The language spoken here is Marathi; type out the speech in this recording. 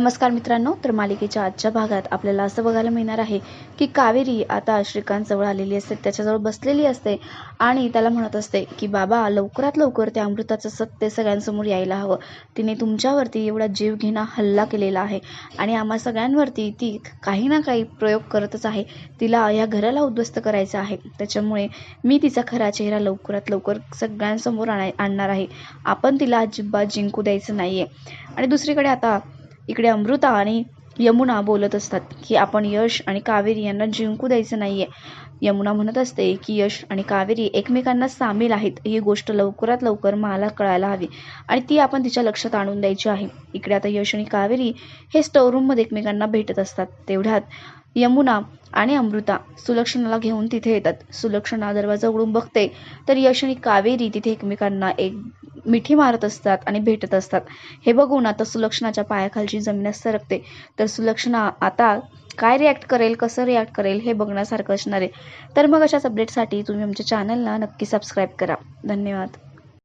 नमस्कार मित्रांनो तर मालिकेच्या आजच्या भागात आपल्याला असं बघायला मिळणार आहे की कावेरी आता श्रीकांत जवळ आलेली असते त्याच्याजवळ बसलेली असते आणि त्याला म्हणत असते की बाबा लवकरात लवकर त्या अमृताचं सत्य सगळ्यांसमोर यायला हवं. तिने तुमच्यावरती एवढा जीव घेणा हल्ला केलेला आहे आणि आम्हा सगळ्यांवरती ती काही ना काही प्रयोग करतच आहे. तिला या घराला उद्ध्वस्त करायचं आहे. त्याच्यामुळे मी तिचा खरा चेहरा लवकरात लवकर सगळ्यांसमोर आणाय आणणार आहे. आपण तिला अजिबात जिंकू द्यायचं नाही आहे आणि दुसरीकडे आता इकडे अमृता आणि यमुना बोलत असतात की आपण यश आणि कावेरी यांना जिंकू द्यायचं नाही आहे यमुना म्हणत असते की यश आणि कावेरी एकमेकांना सामील आहेत. ही गोष्ट लवकरात लवकर मला कळायला हवी आणि ती आपण तिच्या लक्षात आणून द्यायची आहे. इकडे आता यश आणि कावेरी हे स्टोरूममध्ये एकमेकांना भेटत असतात. तेवढ्यात यमुना आणि अमृता सुलक्षणाला घेऊन तिथे येतात. सुलक्षणा दरवाजा उघडून बघते तर यश आणि कावेरी तिथे एकमेकांना एक मिठी मारत असतात आणि भेटत असतात. हे बघून आता सुलक्षणाच्या पायाखालची जमीन सरकते. तर सुलक्षणा आता काय रिॲक्ट करेल कसं रिॲक्ट करेल हे बघण्यासारखं असणार आहे. तर मग अशाच अपडेटसाठी तुम्ही आमच्या चॅनलला नक्की सबस्क्राईब करा. धन्यवाद.